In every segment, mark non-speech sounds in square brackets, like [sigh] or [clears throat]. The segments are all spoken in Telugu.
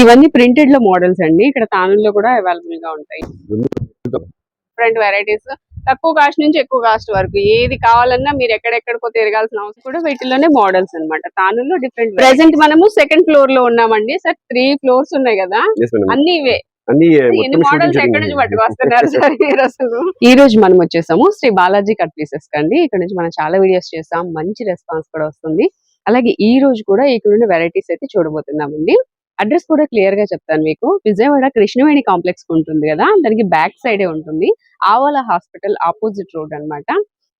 ఇవన్నీ ప్రింటెడ్లో మోడల్స్ అండి. ఇక్కడ తానుల్లో కూడా అవైలబుల్గా ఉంటాయి. డిఫరెంట్ వెరైటీస్ తక్కువ కాస్ట్ నుంచి ఎక్కువ కాస్ట్ వరకు. ఏది కావాలన్నా మీరు ఎక్కడెక్కడికో తిరగాల్సిన అవసరం కూడా వీటిలోనే మోడల్స్ అన్నమాట. తానుల్లో డిఫరెంట్ ప్రెసెంట్ మనము సెకండ్ ఫ్లోర్లో ఉన్నామండి. సార్ త్రీ ఫ్లోర్స్ ఉన్నాయి కదా. అన్ని ఇవే. ఈ రోజు మనం వచ్చేసాము శ్రీ బాలాజీ కట్ పీసెస్ కండి ఇక్కడ నుంచి మనం చాలా వీడియోస్ చేసాం. మంచి రెస్పాన్స్ కూడా వస్తుంది. అలాగే ఈ రోజు కూడా ఇక్కడ ఉన్న వెరైటీస్ అయితే చూడబోతున్నామండి. అడ్రస్ కూడా క్లియర్గా చెప్తాను మీకు. విజయవాడ కృష్ణవేణి కాంప్లెక్స్ ఉంటుంది కదా దానికి బ్యాక్ సైడే ఉంటుంది. ఆవాల హాస్పిటల్ ఆపోజిట్ రోడ్ అన్నమాట.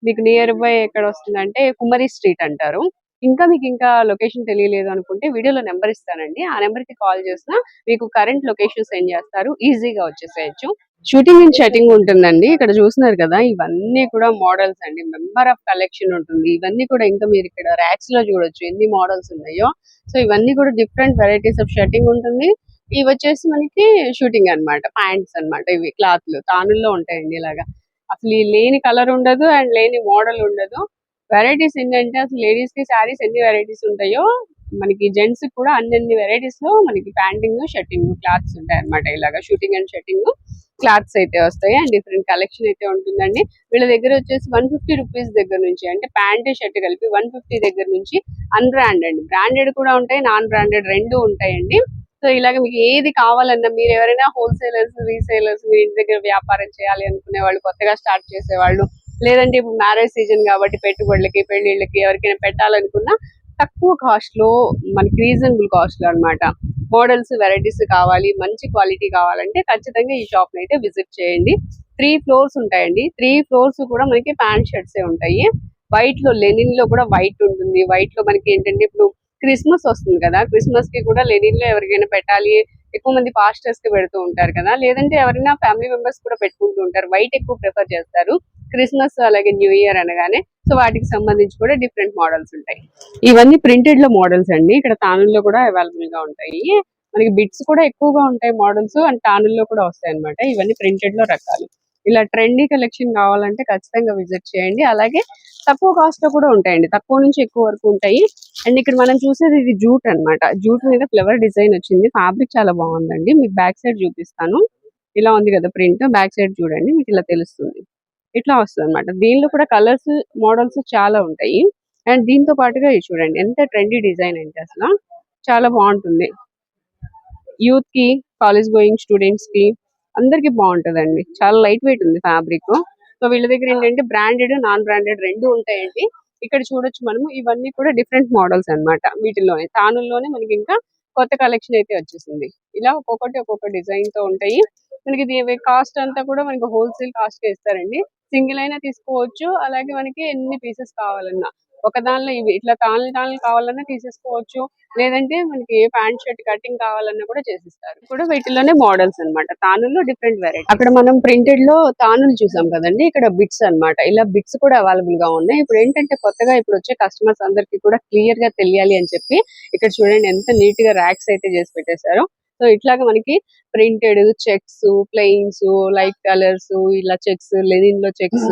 మీకు నియర్ బై ఎక్కడ వస్తుందంటే కుమరి స్ట్రీట్ అంటారు. ఇంకా మీకు ఇంకా లొకేషన్ తెలియలేదు అనుకుంటే వీడియోలో నెంబర్ ఇస్తానండి. ఆ నెంబర్కి కాల్ చేసినా మీకు కరెంట్ లొకేషన్ సెండ్ చేస్తారు. ఈజీగా వచ్చేసేయచ్చు. షూటింగ్ అండ్ షటింగ్ ఉంటుందండి. ఇక్కడ చూస్తున్నారు కదా ఇవన్నీ కూడా మోడల్స్ అండి. మెంబర్ ఆఫ్ కలెక్షన్ ఉంటుంది. ఇవన్నీ కూడా ఇంకా మీరు ఇక్కడ ర్యాక్స్లో చూడొచ్చు. ఎన్ని మోడల్స్ ఉన్నాయో. సో ఇవన్నీ కూడా డిఫరెంట్ వెరైటీస్ ఆఫ్ షటింగ్ ఉంటుంది. ఇవి వచ్చేసి మనకి షూటింగ్ అన్నమాట. ప్యాంట్స్ అన్నమాట. ఇవి క్లాత్లు తానుల్లో ఉంటాయండి ఇలాగా. అసలు లేని కలర్ ఉండదు. అండ్ లేని మోడల్ ఉండదు. వెరైటీస్ ఏంటంటే అసలు లేడీస్కి శారీస్ ఎన్ని వెరైటీస్ ఉంటాయో మనకి జెంట్స్ కూడా అన్ని వెరైటీస్లో మనకి ప్యాంటింగ్ షర్టింగ్ క్లాత్స్ ఉంటాయి అన్నమాట ఇలాగా షూటింగ్ అండ్ షర్టింగ్ క్లాత్స్ అయితే వస్తాయి. అండ్ డిఫరెంట్ కలెక్షన్ అయితే ఉంటుందండి. వీళ్ళ దగ్గర వచ్చేసి వన్ ఫిఫ్టీ రూపీస్ దగ్గర నుంచి అంటే ప్యాంట్ షర్ట్ కలిపి వన్ ఫిఫ్టీ దగ్గర నుంచి అన్బ్రాండెడ్ బ్రాండెడ్ కూడా ఉంటాయి నాన్ బ్రాండెడ్ రెండు ఉంటాయండి. సో ఇలాగ మీకు ఏది కావాలన్నా మీరు ఎవరైనా హోల్సేలర్స్ రీసేలర్స్ మీ ఇంటి దగ్గర వ్యాపారం చేయాలి అనుకునే వాళ్ళు కొత్తగా స్టార్ట్ చేసేవాళ్ళు లేదంటే ఇప్పుడు మ్యారేజ్ సీజన్ కాబట్టి పెట్టుబడులకి పెళ్ళిళ్ళకి ఎవరికైనా పెట్టాలనుకున్నా తక్కువ కాస్ట్లో మనకి రీజనబుల్ కాస్ట్ అనమాట అన్నమాట. మోడల్స్ వెరైటీస్ కావాలి మంచి క్వాలిటీ కావాలంటే ఖచ్చితంగా ఈ షాప్ అయితే విజిట్ చేయండి. త్రీ ఫ్లోర్స్ ఉంటాయండి. త్రీ ఫ్లోర్స్ కూడా మనకి ప్యాంట్ షర్ట్స్ ఉంటాయి. వైట్లో లెనిన్లో కూడా వైట్ ఉంటుంది. వైట్లో మనకి ఏంటంటే ఇప్పుడు క్రిస్మస్ వస్తుంది కదా. క్రిస్మస్కి కూడా లెనిన్లో ఎవరికైనా పెట్టాలి. ఎక్కువ మంది పాస్టర్స్కి పెడుతూ ఉంటారు కదా. లేదంటే ఎవరైనా ఫ్యామిలీ మెంబర్స్ కూడా పెట్టుకుంటూ ఉంటారు. వైట్ ఎక్కువ ప్రిఫర్ చేస్తారు. క్రిస్మస్ అలాగే న్యూ ఇయర్ అనగానే సో వాటికి సంబంధించి కూడా డిఫరెంట్ మోడల్స్ ఉంటాయి. ఇవన్నీ ప్రింటెడ్లో మోడల్స్ అండి. ఇక్కడ తానుల్లో కూడా అవైలబుల్గా ఉంటాయి. మనకి బిట్స్ కూడా ఎక్కువగా ఉంటాయి మోడల్స్ అండ్ టానుల్లో కూడా వస్తాయి అన్నమాట ఇవన్నీ ప్రింటెడ్లో రకాలు. ఇలా ట్రెండీ కలెక్షన్ కావాలంటే ఖచ్చితంగా విజిట్ చేయండి. అలాగే తక్కువ కాస్ట్లో కూడా ఉంటాయండి. తక్కువ నుంచి ఎక్కువ వరకు ఉంటాయి. అండ్ ఇక్కడ మనం చూసేది ఇది జూట్ అన్నమాట. జూట్ మీద ఫ్లవర్ డిజైన్ వచ్చింది. ఫ్యాబ్రిక్ చాలా బాగుందండి. మీకు బ్యాక్ సైడ్ చూపిస్తాను. ఇలా ఉంది కదా ప్రింట్. బ్యాక్ సైడ్ చూడండి. మీకు ఇలా తెలుస్తుంది. ఇట్లా వస్తుంది అనమాట దీనిలో కూడా కలర్స్ మోడల్స్ చాలా ఉంటాయి. అండ్ దీంతో పాటుగా ఇది చూడండి ఎంత ట్రెండీ డిజైన్ అంటే అసలు చాలా బాగుంటుంది. యూత్కి కాలేజ్ గోయింగ్ స్టూడెంట్స్కి అందరికి బాగుంటదండి. చాలా లైట్ వెయిట్ ఉంది ఫ్యాబ్రిక్ సో వీళ్ళ దగ్గర ఏంటంటే బ్రాండెడ్ నాన్ బ్రాండెడ్ రెండు ఉంటాయండి. ఇక్కడ చూడొచ్చు మనము ఇవన్నీ కూడా డిఫరెంట్ మోడల్స్ అన్నమాట. వీటిల్లోనే తానుల్లోనే మనకి ఇంకా కొత్త కలెక్షన్ అయితే వచ్చేసింది. ఇలా ఒక్కొక్కటి ఒక్కొక్క డిజైన్తో ఉంటాయి. మనకి ఇది కాస్ట్ అంతా కూడా మనకి హోల్సేల్ కాస్ట్కి ఇస్తారండి. సింగిల్ అయినా తీసుకోవచ్చు. అలాగే మనకి ఎన్ని పీసెస్ కావాలన్నా. ఒక దానిలో ఇవి ఇట్లా తాళ్ళు తాళ్ళు కావాలన్నా తీసేసుకోవచ్చు. లేదంటే మనకి ఏ ప్యాంట్ షర్ట్ కటింగ్ కావాలన్నా కూడా చేసిస్తారు. కూడా వీటిలోనే మోడల్స్ అన్నమాట. తానుల్లో డిఫరెంట్ వెరైటీ అక్కడ మనం ప్రింటెడ్లో తానులు చూసాం కదండి. ఇక్కడ బిట్స్ అన్నమాట. ఇలా బిట్స్ కూడా అవైలబుల్గా ఉన్నాయి. ఇప్పుడు ఏంటంటే కొత్తగా ఇప్పుడు వచ్చే కస్టమర్స్ అందరికి కూడా క్లియర్గా తెలియాలి అని చెప్పి ఇక్కడ చూడండి ఎంత నీట్గా ర్యాక్స్ అయితే చేసి పెట్టేశారో. సో ఇట్లాగా మనకి printed checks plains light colours ఇలా చెక్స్ లెనిన్లో చెక్స్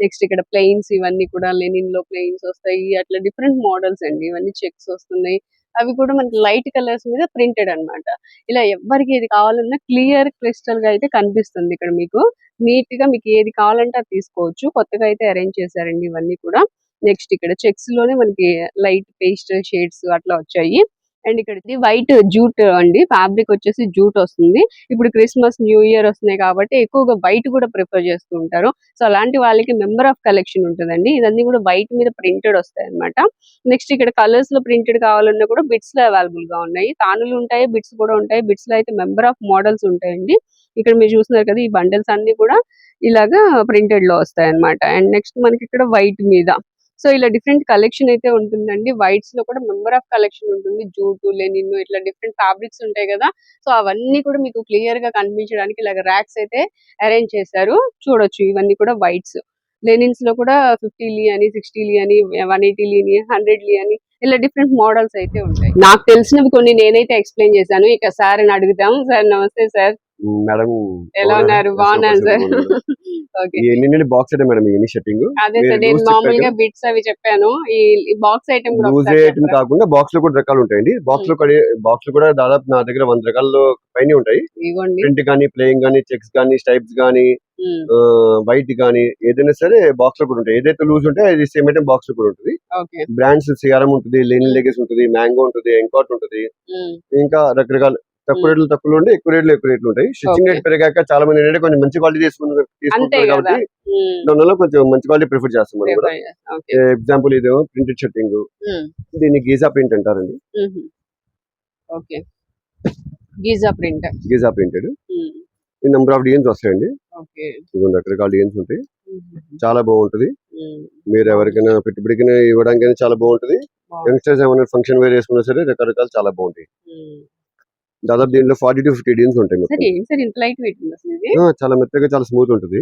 నెక్స్ట్ ఇక్కడ ప్లెయిన్స్ ఇవన్నీ కూడా లెనిన్లో ప్లెయిన్స్ వస్తాయి అట్లా డిఫరెంట్ మోడల్స్ అండి. ఇవన్నీ చెక్స్ వస్తున్నాయి. అవి కూడా మనకి లైట్ కలర్స్ మీద ప్రింటెడ్ అన్నమాట. ఇలా ఎవరికి ఏది కావాలన్నా క్లియర్ క్రిస్టల్గా అయితే కనిపిస్తుంది ఇక్కడ మీకు. నీట్గా మీకు ఏది కావాలంటే అది తీసుకోవచ్చు. కొత్తగా అయితే అరేంజ్ చేశారండి ఇవన్నీ కూడా. నెక్స్ట్ ఇక్కడ చెక్స్లోనే మనకి లైట్ పేస్ట్ షేడ్స్ అట్లా వచ్చాయి. అండ్ ఇక్కడ వైట్ జూట్ అండి. ఫ్యాబ్రిక్ వచ్చేసి జూట్ వస్తుంది. ఇప్పుడు క్రిస్మస్ న్యూ ఇయర్ వస్తున్నాయి కాబట్టి ఎక్కువగా వైట్ కూడా ప్రిఫర్ చేస్తూ ఉంటారు. సో అలాంటి వాళ్ళకి మెంబర్ ఆఫ్ కలెక్షన్ ఉంటుందండి. ఇదన్నీ కూడా వైట్ మీద ప్రింటెడ్ వస్తాయి అనమాట నెక్స్ట్ ఇక్కడ కలర్స్లో ప్రింటెడ్ కావాలన్నా కూడా బిట్స్లో అవైలబుల్గా ఉన్నాయి. తానులు ఉంటాయి బిట్స్ కూడా ఉంటాయి. బిట్స్లో అయితే మెంబర్ ఆఫ్ మోడల్స్ ఉంటాయండి. ఇక్కడ మీరు చూస్తున్నారు కదా ఈ బండిల్స్ అన్ని కూడా ఇలాగా ప్రింటెడ్లో వస్తాయి అనమాట అండ్ నెక్స్ట్ మనకి ఇక్కడ వైట్ మీద సో ఇలా డిఫరెంట్ కలెక్షన్ అయితే ఉంటుందండి. వైట్స్లో కూడా మెంబర్ ఆఫ్ కలెక్షన్ ఉంటుంది. జూటు లెనిన్ ఇట్లా డిఫరెంట్ ఫ్యాబ్రిక్స్ ఉంటాయి కదా. సో అవన్నీ కూడా మీకు క్లియర్గా కనిపించడానికి ఇలాగ ర్యాక్స్ అయితే అరేంజ్ చేశారు. చూడొచ్చు ఇవన్నీ కూడా వైట్స్. లెనిన్స్లో కూడా ఫిఫ్టీ లీ అని సిక్స్టీ లీ అని వన్ ఎయిటీ లీ అని హండ్రెడ్ లీ అని ఇలా డిఫరెంట్ మోడల్స్ అయితే ఉంటాయి. నాకు తెలిసినవి కొన్ని నేనైతే ఎక్స్ప్లెయిన్ చేశాను. ఇక సార్ అని అడుగుతాం సార్ నమస్తే సార్. మేడం ఎలా ఉన్నారు? బాగున్నాను సార్? ఎన్ని బాక్స్ ఐటమ్ మేడం ఇవన్నీ షర్టింగ్ అదే సార్ నేను మామూలుగా బిట్స్ అవి చెప్పాను. ఈ బాక్స్ ఐటమ్ లూజ్ ఐటమ్? కాకుండా బాక్స్లో కూడా రకాలు ఉంటాయండి. బాక్స్లో బాక్స్లో కూడా దాదాపు నా దగ్గర వంద రకాల్లో పైన ఉంటాయి. ప్రింట్ కానీ ప్లేయింగ్ కానీ చెక్స్ కానీ స్టైప్స్ కానీ వైట్ కానీ ఏదైనా సరే బాక్స్లో కూడా ఉంటాయి. ఏదైతే లూజ్ ఉంటే అది సేమ్ ఐటమ్ బాక్స్లో కూడా ఉంటుంది. బ్రాండ్స్ సిఆర్ఎం ఉంటుంది లెనిన్ లెగెస్ ఉంటుంది మ్యాంగో ఉంటుంది ఎంకాట్ ఉంటుంది. ఇంకా రకరకాల తక్కువ రేట్లు తక్కువ ఉంటే ఎక్కువ రేట్లు ఎక్కువ రేట్లు ఉంటాయి. స్టిచ్చింగ్. రేట్ పెరిగాక చాలా మంది ఏంటంటే కొంచెం మంచి క్వాలిటీ తీసుకుంటారు కాబట్టి దానివల్ల కొంచెం మంచి క్వాలిటీ ప్రిఫర్ చేస్తాం. కూడా ఎగ్జాంపుల్ ఇదేమో ప్రింటెడ్ షర్టింగ్ దీన్ని గీజా ప్రింట్ అంటారండి. Okay. Giza print. Giza printed. ఈ నెంబర్ ఆఫ్ డిజైన్స్ వస్తాయండి. ఇదిగోండి రకరకాల డిజైన్స్ ఉంటాయి. చాలా బాగుంటుంది. మీరు ఎవరికైనా పెట్టుబడికైనా ఇవ్వడానికైనా చాలా బాగుంటుంది. యంగ్స్టర్స్ ఏమైనా ఫంక్షన్ వేర్ వేసుకున్నా సరే రకరకాలు చాలా బాగుంటాయి. దాదాపు దీంట్లో ఫార్టీ టు ఫిఫ్టీ డిజైన్స్ ఉంటాయి ఇది? చాలా మెత్తగా చాలా స్మూత్ ఉంటుంది.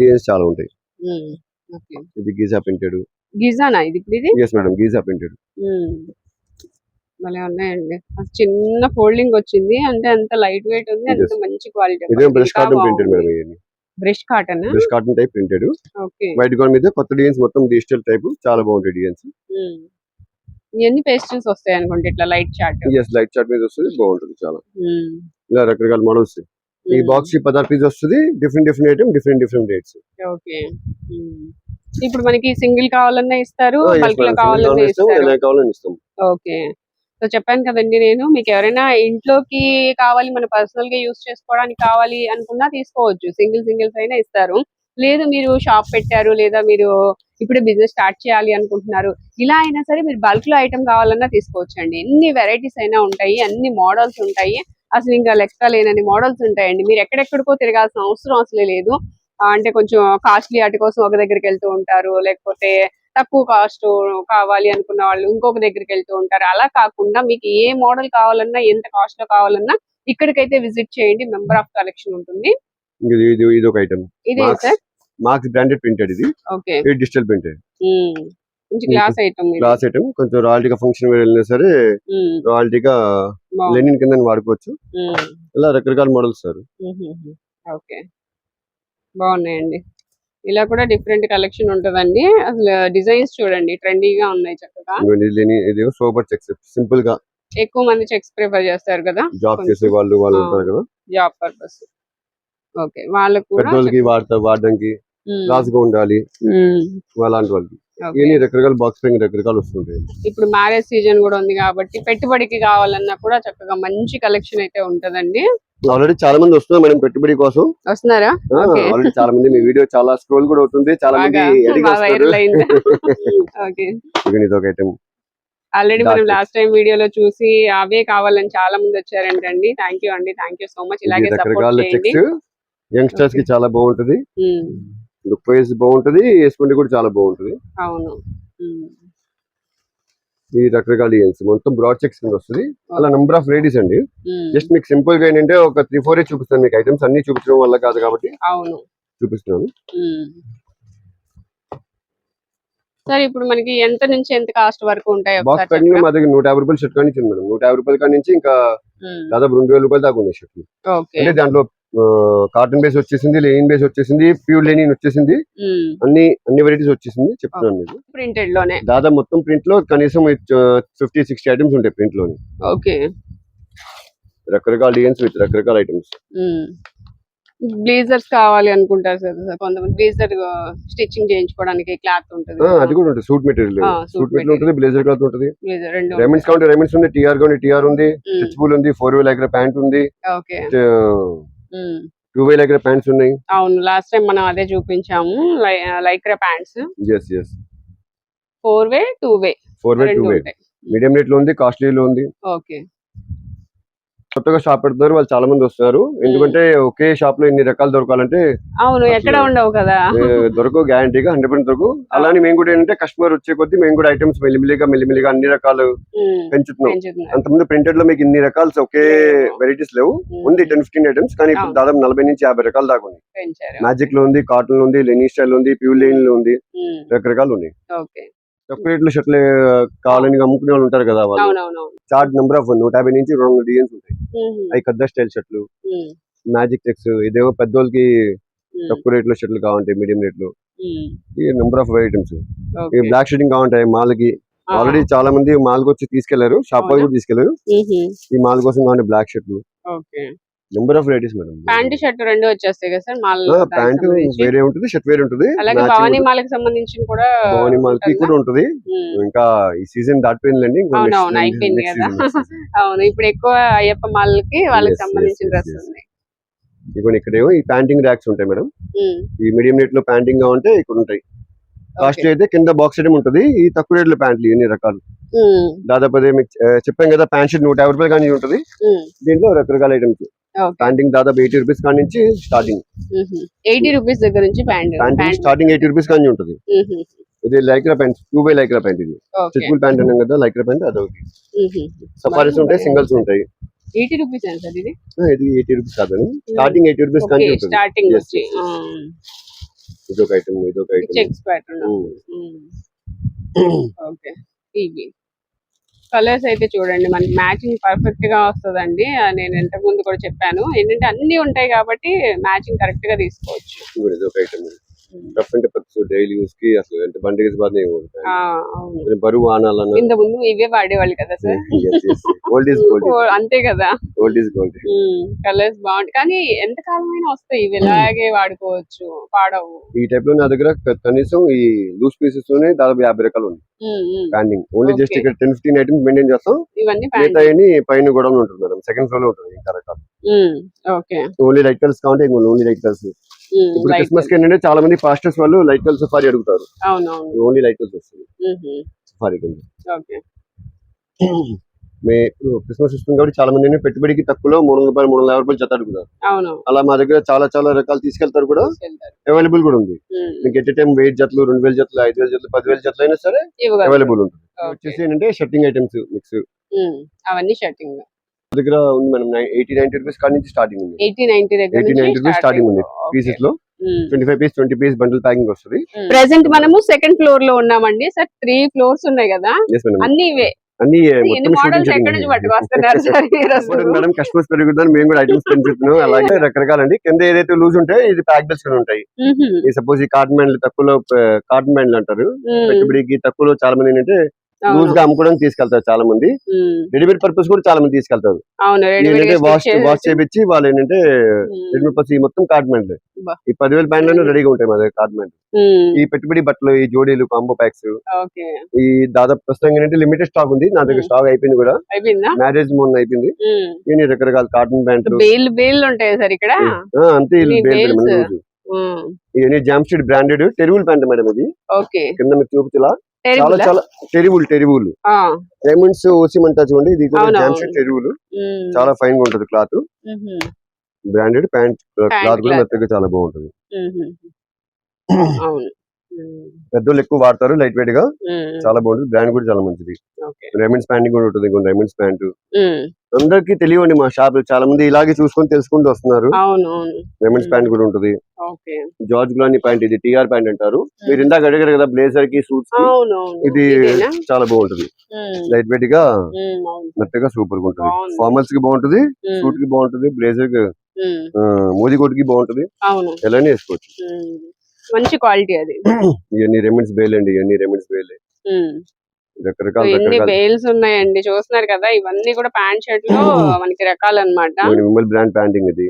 డిజైన్స్ చాలా ఉంటాయి. ఇది గీజా ప్రింటెడ్ గిజానా ఇది ఇది? Yes madam Giza printed. భలే ఉన్నాయండి. చిన్న ఫోల్డింగ్ వచ్చింది. అంటే అంత లైట్ వెయిట్ ఉంది అంత. మంచి క్వాలిటీ ఇదే బ్రష్ కాటన్ ప్రింటెడ్ మేడం ఇవన్నీ. Brush cotton brush cotton type printed okay. White gold మీద కొత్త డిజైన్స్ మొత్తం డిజిటల్ టైప్ చాలా బాగుంటాయి డిజైన్స్. ఇవన్నీ పేస్టల్స్ వస్తాయి అనుకుంటే ఇట్లా light chart yes light chart మీద వస్తుంది బాగుంటుంది చాలా. ఇలా రకరకాల మోడల్స్. ఈ బాక్స్ ఈ పదహారు పీస్ వస్తుంది different different item different different rates okay. ఇప్పుడు మనకి సింగిల్ కావాలన్నా ఇస్తారు బల్క్లో కావాలన్నా ఇస్తారు. ఇస్తాం. ఓకే. సో చెప్పాను కదండి నేను మీకు ఎవరైనా ఇంట్లోకి కావాలి మన పర్సనల్గా యూస్ చేసుకోవడానికి కావాలి అనుకున్నా తీసుకోవచ్చు. సింగిల్ సింగిల్స్ అయినా ఇస్తారు. లేదు మీరు షాప్ పెట్టారు లేదా మీరు ఇప్పుడు బిజినెస్ స్టార్ట్ చేయాలి అనుకుంటున్నారు. ఇలా అయినా సరే మీరు బల్క్లో ఐటమ్ కావాలన్నా తీసుకోవచ్చు అండి ఎన్ని వెరైటీస్ అయినా ఉంటాయి అన్ని మోడల్స్ ఉంటాయి. అసలు ఇంకా లెక్క లేనని మోడల్స్ ఉంటాయండి. మీరు ఎక్కడెక్కడికో తిరగాల్సిన అవసరం అసలే లేదు. అంటే కొంచెం కాస్ట్లీ వాటి కోసం ఒక దగ్గరికి వెళ్తూ ఉంటారు. లేకపోతే తక్కువ కాస్ట్ కావాలి అనుకున్న వాళ్ళు ఇంకొక దగ్గరికి వెళ్తూ ఉంటారు. అలా కాకుండా మీకు ఏ మోడల్ కావాలన్నా ఎంత కాస్ట్లో కావాలన్నా ఇక్కడికైతే విజిట్ చేయండి. మెంబర్ ఆఫ్ కలెక్షన్ ఉంటుంది. ఇది ఒక ఐటమ్ ఇదే సార్ మార్క్స్ బ్రాండెడ్ ప్రింటెడ్ ఇది. ఓకే. ఇది digital printed class item class item కొంచెం రాయల్టీగా ఫంక్షన్ వెళ్ళినా సరే రాయల్టీగా లెనిన్ కింద వాడుకోవచ్చు. ఇలా రకరకాల మోడల్స్ సార్. ఓకే. బాగున్నాయండి. ఇలా కూడా డిఫరెంట్ కలెక్షన్ ఉంటదండి. అసలు డిజైన్స్ చూడండి ట్రెండీగా ఉన్నాయి చక్కగా. సూపర్ చెక్స్ సింపుల్గా. ఎక్కువ మంది చెక్స్ ప్రిఫర్ చేస్తారు కదా. జాబ్. చేసే వాళ్ళు వాళ్ళు. ఉంటారు కదా. Job purpose okay. వాళ్ళకు కూడా పెట్రోల్కి వాడతా వాడడానికి. ఉమ్, క్లాస్గా ఉండాలి అలాంటి వాళ్ళకి. ఇవన్నీ రకరకాల బాక్స్ రకరకాలు వస్తుంటాయి. ఇప్పుడు మ్యారేజ్ సీజన్ కూడా ఉంది కాబట్టి పెట్టుబడికి కావాలన్నా కూడా చక్కగా మంచి కలెక్షన్ అయితే ఉంటదండి. ఆల్రెడీ చాలా మంది వస్తున్నారు మేడం పెట్టుబడి కోసం. వస్తున్నారా. ఆల్రెడీ చాలా మంది మీ వీడియో చాలా స్క్రోల్ కూడా అవుతుంది. చాలా మంది ఇది ఒక ఐటమ్ ఆల్రెడీ మనం లాస్ట్ టైం వీడియోలో చూసి అవే కావాలని చాలా మంది వచ్చారంటండి. థ్యాంక్ యూ అండి. థ్యాంక్ యూ సో మచ్ ఇలాగే సపోర్ట్ చేయండి. యంగ్స్టర్స్కి చాలా బాగుంటది. లుక్ వైజ్ బాగుంటది వేసుకుంటే కూడా చాలా బాగుంటది. అవును. ఈ రకరకాల డిజైన్స్. మొత్తం బ్రాడ్ చెక్స్ కింద వస్తుంది. అలా నెంబర్ ఆఫ్ లేడీస్ అండి. జస్ట్ మీకు సింపుల్గా ఏంటంటే ఒక త్రీ ఫోర్ చూపిస్తాను మీకు. ఐటమ్స్ అన్ని చూపించడం వల్ల కాదు కాబట్టి అవును. చూపిస్తున్నాను. సార్ ఇప్పుడు మనకి ఎంత నుంచి ఎంత కాస్ట్ వరకు ఉంటాయి బాక్స్ ప్యాకింగ్? మా దగ్గర నూట యాభై రూపాయలు షర్ట్ కానీ మేడం. నూట యాభై రూపాయల కాడి నుంచి ఇంకా దాదాపు రెండు వేల రూపాయల దాకా ఉన్నాయి షర్ట్లు. ఓకే. అంటే దాంట్లో కాటన్ బేస్ వచ్చేసింది లెనిన్ బేస్ వచ్చేసింది ప్యూర్ లెనిన్ వచ్చేసింది. అన్ని అన్ని వెరైటీస్ వచ్చేసింది చెప్తున్నాను మీకు. ప్రింటెడ్లోనే. దాదాపు మొత్తం ప్రింట్లో కనీసం ఫిఫ్టీ సిక్స్టీ ఐటమ్స్ ఉంటాయి ప్రింట్లోని. ఓకే. రకరకాల డిజైన్స్ విత్ రకరకాల ఐటమ్స్ బ్లేజర్స్ కావాలి అనుకుంటారు సార్. కొంతమంది బ్లేజర్ స్టిచ్చింగ్ చేయించుకోవడానికి క్లాత్ ఉంటుంది అది కూడా ఉంటుంది. సూట్ మెటీరియల్ సూట్ మెటీరియల్ ఉంటుంది బ్లేజర్ క్లాత్ ఉంటుంది. రెమెన్స్ కావాలి రెమెన్స్ ఉంది టిఆర్ కావాలి టిఆర్ ఉంది స్ట్రిచబుల్ ఉంది ఫోర్ వే లైక్ర ప్యాంట్ ఉంది. Okay. Two way lycra pants ఉన్నాయి. అవును లాస్ట్ టైం మనం అదే చూపించాము lycra pants. Yes yes four way two way four way two way medium రేట్లో ఉంది కాస్ట్లీ లో ఉంది. ఓకే. కొత్తగా షాప్ పెడుతున్నారు వాళ్ళు చాలా మంది వస్తున్నారు ఎందుకంటే ఒకే షాప్లో ఇన్ని రకాలు దొరకాలంటే అవును ఎక్కడ ఉండవు కదా. దొరకవు గ్యారంటీగా హండ్రెడ్ పర్సెంట్ దొరకవు. అలానే మేము కూడా ఏంటంటే కస్టమర్ వచ్చే కొద్దీ మేము కూడా ఐటమ్స్ మెల్లిమెల్లిగా మెల్లిమెల్లిగా అన్ని రకాలు పెంచుతున్నాం. అంతకుముందు ప్రింటెడ్లో మీకు ఇన్ని రకాలు ఒకే. వెరైటీస్ లేవు. ఉంది టెన్ ఫిఫ్టీన్ ఐటమ్స్ కానీ ఇప్పుడు. దాదాపు నలభై నుంచి యాభై రకాలు దాకా ఉంది పెంచారు. మ్యాజిక్లో ఉంది కాటన్లో ఉంది లెనిన్ స్టైల్ ఉంది ప్యూర్ లెనిన్లో ఉంది. రకరకాలు ఉన్నాయి. ఓకే తక్కువ రేట్లు షర్ట్లు కావాలని అమ్ముకునే వాళ్ళు ఉంటారు కదా వాళ్ళు చార్ట్ నెంబర్ ఆఫ్ నూట యాభై నుంచి రెండు వందల డిజైన్స్ ఉంటాయి. అవి కద్దా స్టైల్ షర్ట్లు. మ్యాజిక్ చెక్స్ ఇదేమో పెద్దోళ్ళకి. తక్కువ రేట్లో షర్ట్లు కావాలంటాయి మీడియం రేట్లో. ఈ నెంబర్ ఆఫ్ ఐటమ్స్ ఈ. బ్లాక్ షీటింగ్ కావాలంటాయి మాల్కి ఆ. ఆల్రెడీ చాలా మంది మాల్కి వచ్చి తీసుకెళ్ళారు షాప్? కూడా తీసుకెళ్ళారు. ఈ మాల్ కోసం కావాలంటే బ్లాక్ షర్ట్లు number of varieties madam pant shirt రెండు వచ్చేస్తాయి కదా సార్ మాల్ ప్యాంట్ వేరే ఉంటుంది షర్ట్ వేరే ఉంటుంది అలాగే భవానీ. మాలకు సంబంధించి కూడా భవానీ మాల్కి ఉంటుందా? కూడా ఉంటుంది. ఇంకా ఈ సీజన్ దాటిపోయిందండి అవునవును, అయిపోయింది కదా. అవును ఇప్పుడు ఎక్కువ అయ్యప్ప మాల్కి వాళ్ళకి Yes, సంబంధించిన డ్రెస్. ఉంది ఇదిగోండి ఇక్కడేమో ఈ ప్యాంటింగ్ ర్యాక్స్ ఉంటాయి మేడం. ఈ మీడియం రేట్లో ప్యాంటింగ్ కావాలంటే ఇక్కడ ఉంటాయి కాస్ట్. అయితే కింద బాక్స్ ఐటమ్ ఉంటుంది ఈ తక్కువ రేట్లో ప్యాంట్లు ఎన్ని రకాలు. దాదాపు అదే మీకు చెప్పాం కదా ప్యాంట్ షర్ట్ నూట యాభై రూపాయలు కానీ ఉంటుంది. దీంట్లో రకరకాల ఐటమ్స్. ప్యాంటింగ్ దాదాపు ఎయిటీ రూపీస్ కానీ నుంచి స్టార్టింగ్. ఎయిటీ రూపీస్ దగ్గర నుంచి pant panting pant starting eighty rupees కానీ ఉంటుంది. ఇది lycra pant two by lycra pant ఇది. చెక్కుల్ ప్యాంట్ అన్నాం కదా లైక్రా ప్యాంట్ అదొకటి. సఫారీస్ ఉంటాయి సింగిల్స్ ఉంటాయి. ఎయిటీ రూపీస్ ఇది? ఎయిటీ రూపీస్ కాదు స్టార్టింగ్ ఎయిటీ రూపీస్ కానీ స్టార్టింగ్. ఇదొక ఐటమ్ ఇదొక ఐటమ్ చెక్స్ ప్యాటర్న్ ఓకే ఇవి. కలర్స్ అయితే చూడండి. మనకి మ్యాచింగ్ పర్ఫెక్ట్గా వస్తుందండి. నేను ఇంతకు ముందు కూడా చెప్పాను. ఏంటంటే అన్ని ఉంటాయి కాబట్టి మ్యాచింగ్ కరెక్ట్గా తీసుకోవచ్చు. రఫ్ అండ్ డైలీ యూస్కి అసలు అంటే బండికి బాగా ఆ, అవును. కొంచెం బరువు ఆనాలన్నా ఇంత ముందు ఇవే వాడేవాళ్ళు కదా సార్? ఓల్డ్ ఈజ్ గోల్డ్ అంతే కదా? ఓల్డ్ ఈజ్ గోల్డ్ కలర్స్ బాగుంటాయి. కానీ ఎంత కాలమైనా వస్తాయి. ఇవి ఇలాగే వాడుకోవచ్చు పాడవు. ఈ టైప్లో నా దగ్గర కనీసం ఈ లూస్ పీసెస్ తోనే దాదాపు యాభై రకాలు ఉమ్. Panting only just. ఇక్కడ టెన్ ఫిఫ్టీన్ ఐటమ్స్ మెయింటైన్ చేస్తాం. ఇవన్నీ మిగతా పైన కూడా ఉంటుంది మేడం. సెకండ్ ఫ్లోర్లో ఉంటుంది ఇంకా రకాలు. ఓకే ఓన్లీ లైట్ కలర్స్ కావాలంటే ఓన్లీ లైట్ కలర్స్ ఇప్పుడు క్రిస్మస్కి ఏంటంటే చాలా మంది పాస్టర్స్ వాళ్ళు లైట్ కలర్ సఫారీ అడుగుతారు. ఓన్లీ లైట్ కలర్స్ వస్తుంది సఫారీ కింద మే క్రిస్మస్ వస్తుంది కాబట్టి చాలా మంది పెట్టుబడికి తక్కువలో మూడు వందల రూపాయలు మూడు వందల యాభై రూపాయలు జత అడుగుతారు. అలా మా దగ్గర చాలా చాలా రకాలు తీసుకెళ్తారు కూడా. అవైలబుల్ కూడా ఉంది. ఉమ్, మీకు ఎట్ టైం వెయిట్ జతలు రెండు వేల జతలు ఐదు వేల జతలు పదివేల జతలు అయినా సరే. అవైలబుల్ ఉంటుంది. వచ్చేసి ఏంటంటే షర్టింగ్ ఐటమ్స్ మిక్స్ అవన్నీ షర్టింగ్ దగ్గర ఉంది మనం ఎయిటీ నైన్టీ రూపీస్ కాడి నుంచి స్టార్టింగ్ ఉంది. ఎయిటీ నైన్టీ దగ్గర 80, 90 rupees starting. ఉంది. పీసెస్లో. Twenty five piece twenty piece bundle packing వస్తుంది. ప్రెసెంట్ మనము సెకండ్ ఫ్లోర్లో ఉన్నామండి. సార్ త్రీ ఫ్లోర్స్ ఉన్నాయి కదా? మేడం అన్ని ఇవే. అన్ని? మేడం కస్టమర్స్ మేము కూడా ఐటమ్స్ పెంచుతున్నాం. అలాగే రకరకాలండి కింద ఏదైతే లూజ్ ఉంటాయో ఇది ప్యాక్ చేసుకుని ఉంటాయి. సపోజ్ ఈ కాటన్ బ్యాండ్లు తక్కువలో కాటన్ బ్యాండ్లు అంటారు. పెట్టుబడికి తక్కువలో చాలా మంది ఏంటంటే. లూజ్గా అమ్ముకోవడానికి తీసుకెళ్తారు చాలా మంది రెడీమేడ్ పర్పస్ కూడా చాలా మంది తీసుకెళ్తారు ఏంటంటే వాష్ వాష్ చేపించి వాళ్ళు ఏంటంటే రెడీమేడ్ పర్పస్ ఈ మొత్తం బా. ఈ పదివేల బ్యాండ్లను రెడీగా ఉంటాయి మా దగ్గర బ్యాండ్ ఈ పెట్టుబడి బట్టలు ఈ జోడీలు కాంబో ప్యాక్స్. ఈ దాదాపు ప్రస్తుతం ఏంటంటే లిమిటెడ్ స్టాక్ ఉంది. నా దగ్గర. స్టాక్ అయిపోయింది కూడా. మ్యారేజ్ మొన్న అయిపోయింది. రకరకాల ప్యాంట్లు సార్ ఇక్కడ? అంతే బేల్ ఇవన్నీ jam street branded terrible pant madam ఇది. కింద మీకు చూపుతులా చాలా చాలా టెరిబుల్ టెరిబుల్ డైమండ్స్ ఓసిమంటా చూడండి ఇది కూడా టెరిబుల్ చాలా ఫైన్గా ఉంటది క్లాత్ బ్రాండెడ్ ప్యాంట్ క్లాత్ కూడా. మెత్తగా చాలా బాగుంటది. పెద్దోళ్ళు ఎక్కువ వాడతారు లైట్ వెయిట్గా. చాలా బాగుంటుంది బ్రాండ్ కూడా చాలా మంచిది. డైమండ్స్ ప్యాంట్ కూడా ఉంటుంది డైమండ్స్ ప్యాంట్ అందరికి తెలియండి మా షాప్ చాలా మంది ఇలాగే చూసుకొని తెలుసుకుంటూ వస్తున్నారు. Diamonds Hmm. ప్యాంట్ కూడా ఉంటుంది. జార్జ్ గులానీ ప్యాంట్ ఇది టిఆర్ ప్యాంట్ అంటారు. మీరు ఇందాక అడిగారు కదా బ్లేజర్కి సూట్స్ ఇది? చాలా బాగుంటుంది. లైట్ వెయిట్గా అవును. మెత్తగా సూపర్గా ఉంటుంది. ఫార్మల్స్కి బాగుంటుంది సూట్కి బాగుంటుంది బ్లేజర్కి మోదీ కోట్కి బాగుంటుంది. ఎలానే వేసుకోవచ్చు. మంచి క్వాలిటీ అది. [clears throat] ఇవన్నీ రెమెండ్స్ బేల్ అండి ఇవన్నీ రెమెండ్స్ బేల్ ఎన్ని బేల్స్ ఉన్నాయండి? చూస్తున్నారు కదా ఇవన్నీ కూడా ప్యాంట్ షర్ట్లో మనకి రకాలు అనమాట విమల్ బ్రాండ్ ప్యాంటింగ్ ఇది.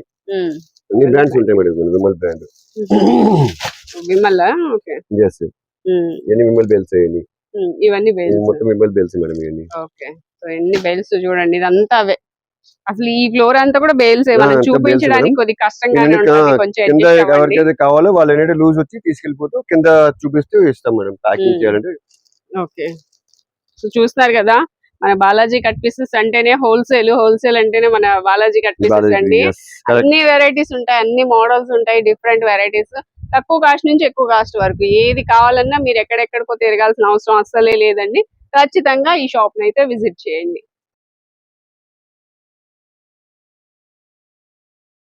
అన్ని బ్రాండ్స్ ఉంటాయి madam Vimal brand. Vimal? Okay. Yes ఇవన్నీ విమల్ బేల్స్ ఇవన్నీ ఇవన్నీ ఇవి బేల్స్ మొత్తం విమల్ బేల్స్ మేడం ఇవన్నీ ఓకే. సో ఎన్ని బేల్స్ చూడండి ఇదంతా అవే. అసలు ఈ ఫ్లోర్ అంతా కూడా బేల్స్ ఆ, మనం అంతా చూపించడానికి కొద్ది కష్టంగానే ఉంటుంది కొంచెం కింద. ఎవరికైతే కావాలో వాళ్ళు ఏంటంటే లూజ్ వచ్చి తీసుకెళ్ళిపోతూ కింద చూపిస్తూ ఇస్తాం మేడం ప్యాకింగ్ Hmm. చేయాలంటే. ఓకే. సో చూస్తున్నారు కదా మన బాలాజీ కట్ పీసెస్ అంటేనే హోల్సేల్ హోల్సేల్ అంటేనే మన బాలాజీ కట్ పీసెస్ అండి. అన్ని వెరైటీస్ ఉంటాయి అన్ని మోడల్స్ ఉంటాయి డిఫరెంట్ వెరైటీస్ తక్కువ కాస్ట్ నుంచి ఎక్కువ కాస్ట్ వరకు. ఏది కావాలన్నా మీరు ఎక్కడెక్కడికో తిరగాల్సిన అవసరం అస్సలే లేదండి. ఖచ్చితంగా ఈ షాప్ అయితే విజిట్ చేయండి.